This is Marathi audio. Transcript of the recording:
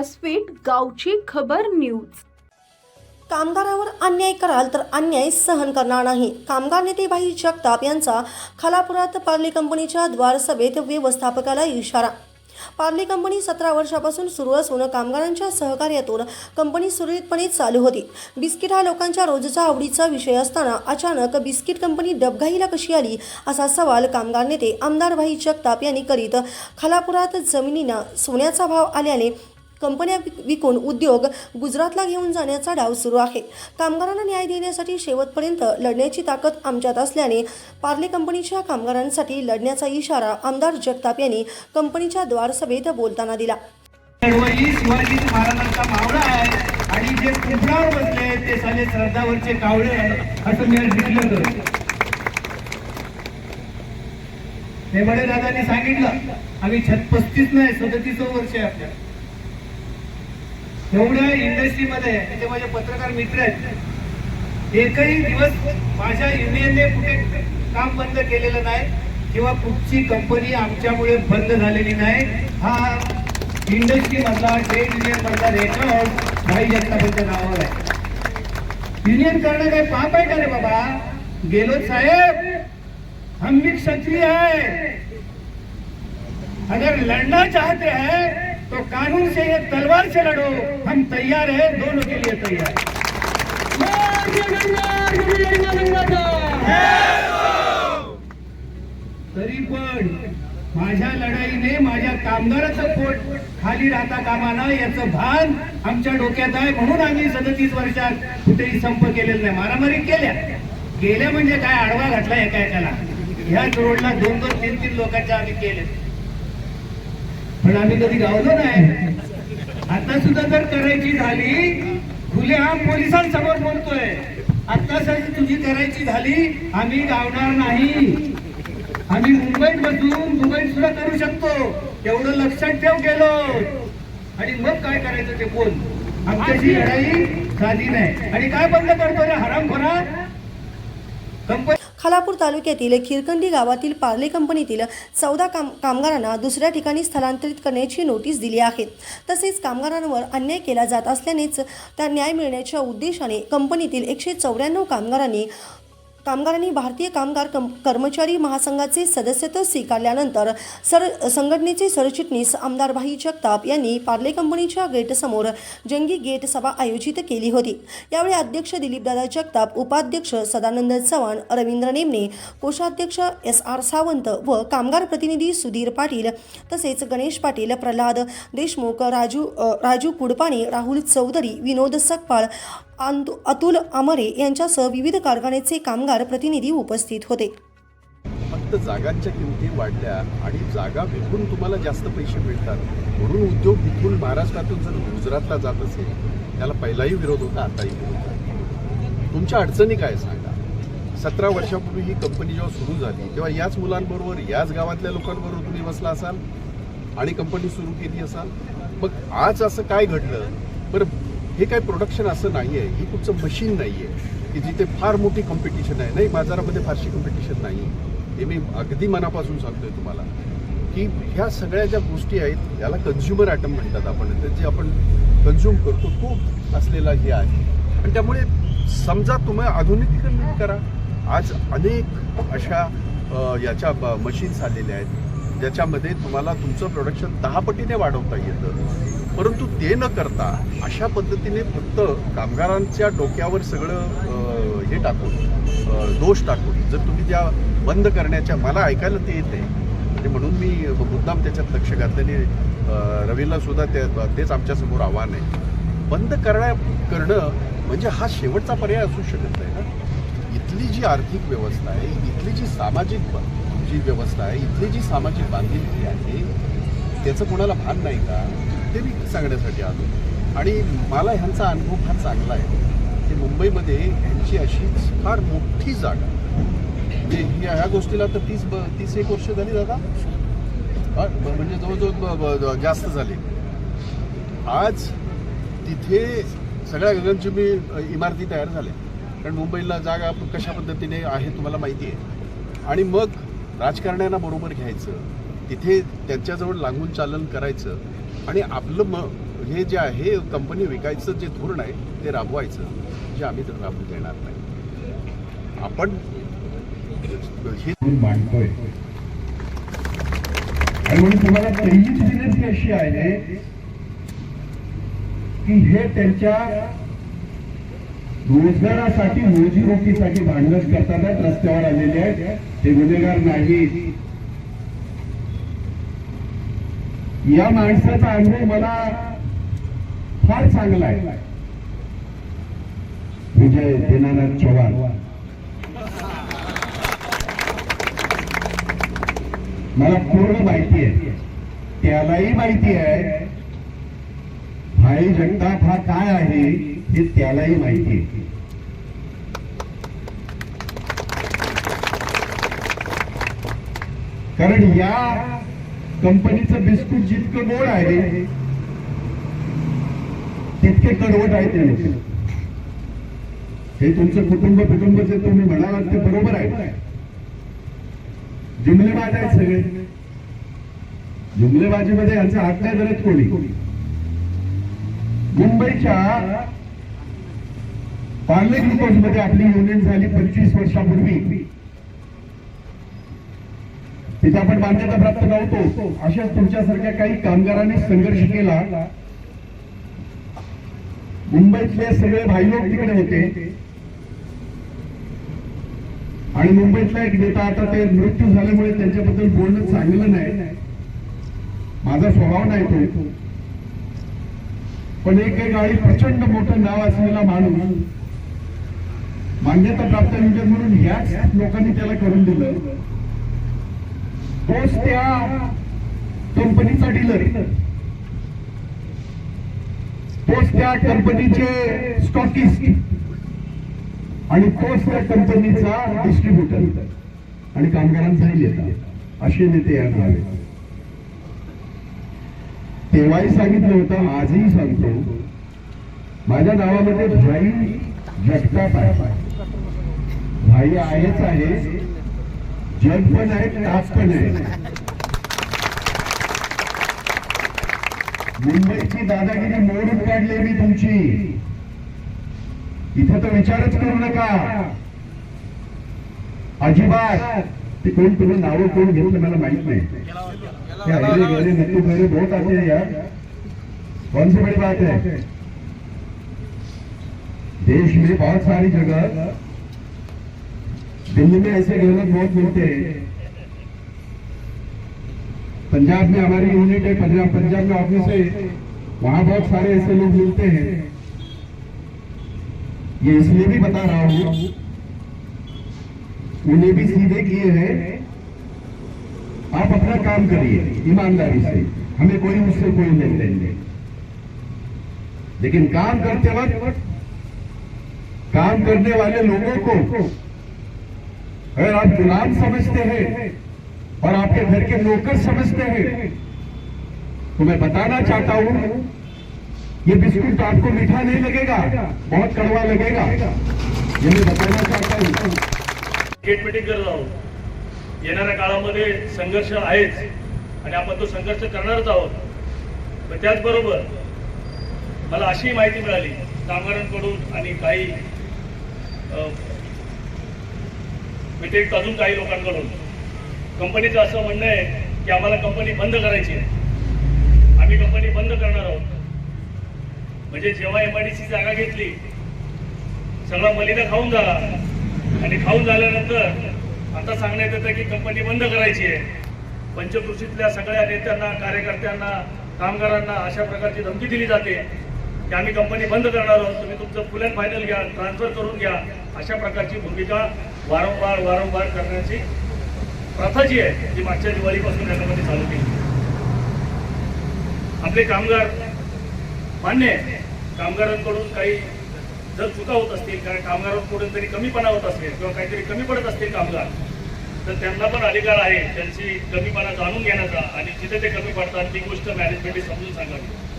व्यासपीठ गावची खबर न्यूज. कामगारावर अन्याय कराल तर अन्याय सहन करणार नाही. कामगार नेतेबाई जगताप यांचा खालापुरात पार्ले कंपनीच्या द्वारसभेत व्यवस्थापकाला इशारा. पार्ले कंपनी सतरा वर्षापासून सुरू असून कामगारांच्या सहकार्यातून कंपनी सुरळीतपणे चालू होती. बिस्किट हा लोकांच्या रोजचा आवडीचा विषय असताना अचानक बिस्किट कंपनी डबघाईला कशी आली असा सवाल कामगार नेते आमदार भाई जगताप यांनी करीत खालापुरात जमिनींना सोन्याचा भाव आल्याने कंपन्या विकून उद्योग गुजरातला घेऊन जाण्याचा डाव सुरू आहे. कामगारांना न्याय देण्यासाठी शेवटपर्यंत लढण्याची ताकद आमच्यात असल्याने पार्ले कंपनीच्या कामगारांसाठी लढण्याचा इशारा आमदार जगताप यांनी कंपनीच्या द्वारसभेत बोलताना दिला. आणि जे कुंपणावर बसले ते साले श्रद्धावरचे कावळे आहे असं मी आज डिक्लेअर हे बडे दादांनी सांगितलं आम्ही छत पस्तीस नाही सदतीस वर्ष आहे आपल्या. एवढ्या इंडस्ट्रीमध्ये जे माझे पत्रकार मित्र आहेत. एकही दिवस माझ्या युनियनने कुठे काम बंद केलेलं नाही किंवा कुठची कंपनी आमच्यामुळे बंद झालेली नाही हा इंडस्ट्री मधला ट्रेड युनियन मधला रेकॉर्ड भाई जगतापांच्या नावावर आहे. युनियन करणं काही पाप आहे का रे बाबा? गेलो साहेब हम भी क्षत्रिय है. अगर लड़ना चाहते हैं तो कानून से ये तलवार से लड़ो। हम तैयार है दोनों के लिए तैयार। तरी पण माझ्या लढाईने माझ्या कामगाराचं पोट खाली राहता कामा याचं भान आमच्या डोक्यात आहे म्हणून आम्ही सदतीस वर्षात कुठेही संप केलेला नाही. मारामारी केल्या. गेल्या म्हणजे काय आडवा घातला एका एकाला. ह्याच रोडला दोन दोन तीन तीन लोकांच्या आम्ही केले पण आम्ही कधी गावलो नाही. आता सुद्धा जर करायची झाली खुलेआम पोलिसांसमोर बोलतोय. आता जर तुझी करायची झाली आम्ही गावणार नाही. आम्ही मुंबईत बसून दुबईत सुद्धा करू शकतो. एवढं लक्षात ठेव गेलो. आणि मग काय करायचं ते बोल. आमच्याशी लढाई साधी नाही. आणि काय बंद करतो रे? हरामखोरा? कंपनी खालापूर तालुक्यातील खिरकंडी गावातील पार्ले कंपनीतील चौदा काम कामगारांना दुसऱ्या ठिकाणी स्थलांतरित करण्याची नोटीस दिली आहे. तसेच कामगारांवर अन्याय केला जात असल्यानेच त्या न्याय मिळण्याच्या उद्देशाने कंपनीतील एकशे चौऱ्याण्णव कामगारांनी कामगारांनी भारतीय कामगार कम कर्मचारी महासंघाचे सदस्यत्व स्वीकारल्यानंतर सर संघटनेचे सरचिटणीस आमदार भाई जगताप यांनी पार्ले कंपनीच्या गेटसमोर जंगी गेट सभा आयोजित केली होती. यावेळी अध्यक्ष दिलीपदादा जगताप उपाध्यक्ष सदानंद चव्हाण रवींद्र नेमणे कोषाध्यक्ष एस आर सावंत व कामगार प्रतिनिधी सुधीर पाटील तसेच गणेश पाटील प्रल्हाद देशमुख राजू राजू कुडपाणे राहुल चौधरी विनोद सकपाळ अंतु अतुल आमरे यांच्यासह विविध कारखान्याचे कामगार प्रतिनिधी उपस्थित होते. फक्त जागांच्या किमती वाढल्या आणि जागा विकून तुम्हाला जास्त पैसे मिळतात. म्हणून उद्योग विकून महाराष्ट्रातून जर गुजरातला जात असेल त्याला पहिलाही विरोध होता आताही विरोध होता. तुमच्या अडचणी काय सांगा? सतरा वर्षापूर्वी ही कंपनी जेव्हा सुरू झाली तेव्हा याच मुलांबरोबर याच गावातल्या लोकांबरोबर तुम्ही बसला असाल? आणि कंपनी सुरू केली असाल? मग आज असं काय घडलं? बरं हे काय प्रोडक्शन असं नाही आहे ही कुठचं मशीन नाही आहे की जिथे फार मोठी कॉम्पिटिशन आहे. नाही बाजारामध्ये फारशी कॉम्पिटिशन नाही आहे हे मी अगदी मनापासून सांगतोय तुम्हाला. की ह्या सगळ्या ज्या गोष्टी आहेत याला कन्झ्युमर आयटम म्हणतात आपण. जे आपण कन्झ्युम करतो. तो असलेला हे आहे. आणि त्यामुळे समजा तुम्ही आधुनिकीकरण करा. आज अनेक अशा याच्या मशीन्स आलेल्या आहेत. ज्याच्यामध्ये तुम्हाला तुमचं प्रोडक्शन दहा पटीने वाढवता येतं. परंतु ते न करता अशा पद्धतीने फक्त कामगारांच्या डोक्यावर सगळं हे टाकून दोष टाकून जर तुम्ही त्या बंद करण्याच्या मला ऐकायला ते येते. म्हणजे म्हणून मी मुद्दाम त्याच्यात लक्ष घातल्याने रवीला सुद्धा ते तेच आमच्यासमोर आव्हान आहे. बंद करण्या करणं म्हणजे हा शेवटचा पर्याय असू शकत नाही ना. इथली जी आर्थिक व्यवस्था आहे इथली जी सामाजिक जी व्यवस्था आहे इथली जी सामाजिक बांधिलकी आहे त्याचं कोणाला भान नाही का? ते मी सांगण्यासाठी आलो. आणि मला ह्यांचा अनुभव फार चांगला आहे. की मुंबईमध्ये ह्यांची अशीच फार मोठी जागा. म्हणजे ह्या ह्या गोष्टीला तर तीस ब तीस एक वर्ष झाली दादा? म्हणजे जवळजवळ जास्त झाले. आज तिथे सगळ्या गगनचुंबी इमारती तयार झाल्या. कारण मुंबईला जागा कशा पद्धतीने आहे तुम्हाला माहिती आहे. आणि मग राजकारण्यांना बरोबर घ्यायचं तिथे त्यांच्याजवळ लागून चालन करायचं आणि आपलं मग हे जे आहे कंपनी विकायचं जे धोरण आहे ते राबवायचं जे आम्ही तर राबवू देणार नाही. आपण हे मांडतोय. आणि म्हणून तुम्हाला पहिलीच विनंती अशी आहे की हे त्यांच्या रोजगारासाठी रोजीरोटीसाठी भांडण करतात रस्त्यावर आलेले आहेत. ते गुन्हेगार नाहीत. या माणसाचा अनुभव मला फार चांगला आहे. विजय दीनानाथ चव्हाण. मला पूर्ण माहिती आहे. त्यालाही माहिती आहे. भाई जगताप हा काय आहे हे त्यालाही माहिती आहे. कारण या कंपनीचं बिस्कुट जितकं गोड आहे तितके कडवट आहे ते लोक. हे तुमचं कुटुंब कुटुंब जे तुम्ही म्हणालात ते बरोबर आहे. जुमलेबाज आहेत सगळे. जुमलेबाजीमध्ये यांचा हात नाही धरत कोणी. मुंबईच्या पार्ले ग्लुकोजमध्ये आपली युनियन झाली पंचवीस वर्षापूर्वी. तिथे आपण मान्यता प्राप्त नव्हतो. अशाच तुमच्यासारख्या काही कामगारांनी संघर्ष केला. मुंबईतले सगळे भाई लोक तिकडे होते. आणि मुंबईतला एक नेता आता ते मृत्यू झाल्यामुळे त्यांच्याबद्दल बोलणं चांगलं नाही. माझा स्वभाव नाही तो. पण एक एक गाडी प्रचंड मोठं नाव असलेला माणूस मान्यता प्राप्त म्हणून ह्याच लोकांनी त्याला करून दिलं. तोच त्या कंपनीचा डीलर तोच त्या कंपनीचे स्टॉकिस्ट आणि तोच त्या कंपनीचा डिस्ट्रीब्युटर आणि कामगारांचाही नेता असे नेते या झाले तेव्हाही सांगितलं होतं आजही सांगतो. माझ्या नावामध्ये भाई जगताप आहे. भाई आहेच आहे. जग पण आहे ताप पण आहे. मुंबईची दादागिरी मोडून काढली मी तुमची. इथं तर विचारच करू नका. अजिबात. ते कोण तुम्ही नावं कोण घेतलं मला माहीत नाही. क्या अरे गरे नक्कू गरे बहुत आते हैं यार. कौन सी बड़ी बात है देश में बहुत सारी जगह दिल्ली में ऐसे गहलोत बहुत मिलते हैं। पंजाब में हमारी यूनिट है, पंजाब पंजाब में ऑफ़िस है। वहाँ बहुत सारे ऐसे लोग मिलते हैं। ये इसलिए भी बता रहा हूँ उन्हें भी सीधे किए हैं। आप अपना काम करिए, ईमानदारी से। हमें कोई मुझसे कोई नहीं लेकिन काम करते वक्त, काम करने वाले लोगों को अगर आप गुलाम समझते हैं और आपके घर के नौकर समझते हैं। तो मैं बताना चाहता हूं ये बिस्कुट आपको मीठा नहीं लगेगा बहुत कड़वा लगेगा। ये मैं बताना चाहता हूं। गेट मीटिंग करत आहोत। येणाऱ्या काळामध्ये संघर्ष आहेच आणि आपण तो संघर्ष करणारच आहोत. पण त्याचबरोबर मला अशी माहिती मिळाली कामगारांकडून आणि काही व्यतिरिक्त अजून काही लोकांकडून. कंपनीचं असं म्हणणं आहे की आम्हाला कंपनी बंद करायची आहे. आम्ही कंपनी बंद करणार आहोत. म्हणजे जेव्हा एम आय डी सी जागा घेतली सगळा मलिदा खाऊन झाला. आणि खाऊन झाल्यानंतर आता सांगण्यात येतं की कंपनी बंद करायची आहे. पंचकृषीतल्या सगळ्या नेत्यांना कार्यकर्त्यांना कामगारांना अशा प्रकारची धमकी दिली जाते की आम्ही कंपनी बंद करणार आहोत. तुम्ही तुमचं फुल अँड फायनल घ्या ट्रान्सफर करून घ्या. अशा प्रकारची भूमिका वारंवार वारंवार करण्याची प्रथा जी आहे ती मागच्या दिवाळीपासून याच्यामध्ये चालू केली. आपले कामगार मान्य आहे कामगारांकडून काही जर चुका होत असतील कारण कामगारांकडून तरी कमीपणा होत असेल किंवा काहीतरी कमी पडत असतील कामगार तर त्यांना पण अधिकार आहे त्यांची कमीपणा जाणून घेण्याचा आणि जिथे ते कमी पडतात ती गोष्ट मॅनेजमेंटने समजून सांगावी.